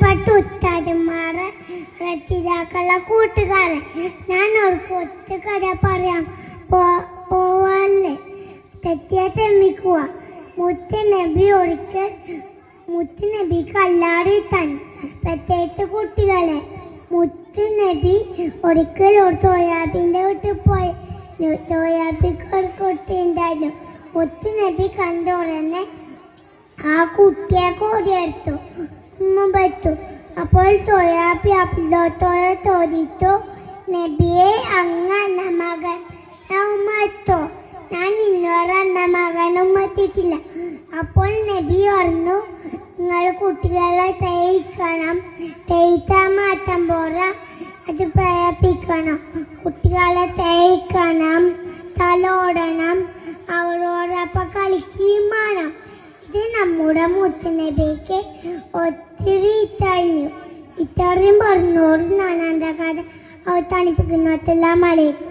പ്രിയപ്പെട്ട ഉത്താരന്മാരെ രക്ഷിതാക്കളുടെ കൂട്ടുകാരൻ ഞാൻ അവർക്ക് ഒറ്റ കഥ പറയാം. പോവാല്ലേ? തെറ്റിയ തെമ്മിക്കുക. മുത്ത് നബി ഒരിക്കൽ മുത്ത് നബി കല്ലാടി തന്നെ പ്രത്യേകിച്ച് കുട്ടികളെ. മുത്ത് നബി ഒരിക്കൽ ഒരു തോയാബിന്റെ വീട്ടിൽ പോയി. തോയാബിക്ക് ഒരു കുട്ടി ഉണ്ടായിരുന്നു. മുത്ത് നബി കണ്ടോടനെ ആ കുട്ടിയെ കൂടിയെടുത്തു ഉമ്മ പറ്റു. അപ്പോൾ തൊയാപ്പി അബ്ദോത്തോയെ ചോദിച്ചു നബിയെ അങ്ങ് അന്ന മകൻ. ഞാൻ ഇന്നോട് മകൻ ഉമ്മ എത്തിയിട്ടില്ല. അപ്പോൾ നബി പറഞ്ഞു നിങ്ങൾ കുട്ടികളെ തേയിക്കണം. തേയിച്ചാൽ മാറ്റം പോരാ. അത് പ്രേപ്പിക്കണം കുട്ടികളെ തേയിക്കണം. തലോടണം. നമ്മുടെ മുത്തനബിക്ക് ഒത്തിരി കഴിഞ്ഞു ഇത്രയും പറഞ്ഞോളും എന്റെ കഥ അവ അസ്സലാമു അലൈക്കും